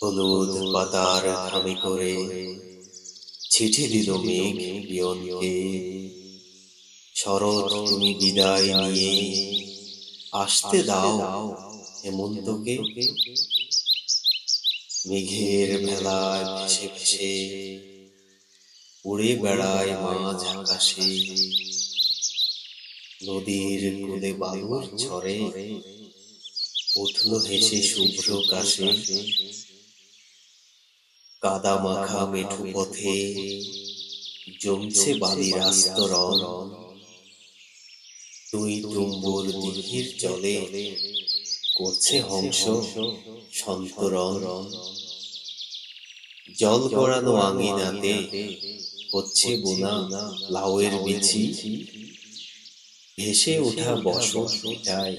হলুদ পাতার খামি করে চিঠি দিল মেঘ পিয়নকে শরৎ, তুমি বিদায় নিয়ে আসতে দাও হেমন্তকে। মেঘের ভেলায় ভেসে ভেসে উড়ে বেড়ায় মাঝ আকাশে। নদীর কুলে বালুর ঝরে উঠল হেসে শুভ্র কাশে কাদা মাখা মেঠু পথে জমছে বালির আস্তরণ দুই তুম্বুর দিঘির জলে করছে হংস সন্তরণ। জল গড়ানো আঙিনাতে হচ্ছে বোনা লাউয়ের বিচি। ভেসে ওঠা বসত ভিটায়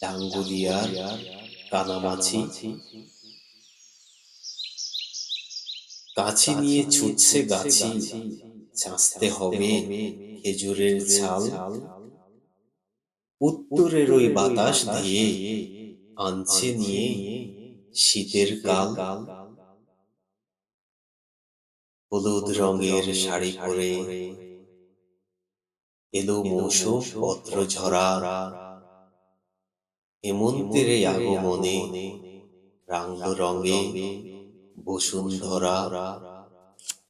ডাঙ্গুলিয়ার কানামাছি। কাছি নিয়ে ছুটছে গাছি চাঁচতে হবে খেজুরের ছাল। উত্তরের ওই বাতাস দিয়ে আনছে নিয়ে শীতের কাল। হলুদ রঙের শাড়ি পরে এলো মৌসুম পত্র ঝরা। হেমন্তের আগমনে রাঙল রঙে বসুন্ধরা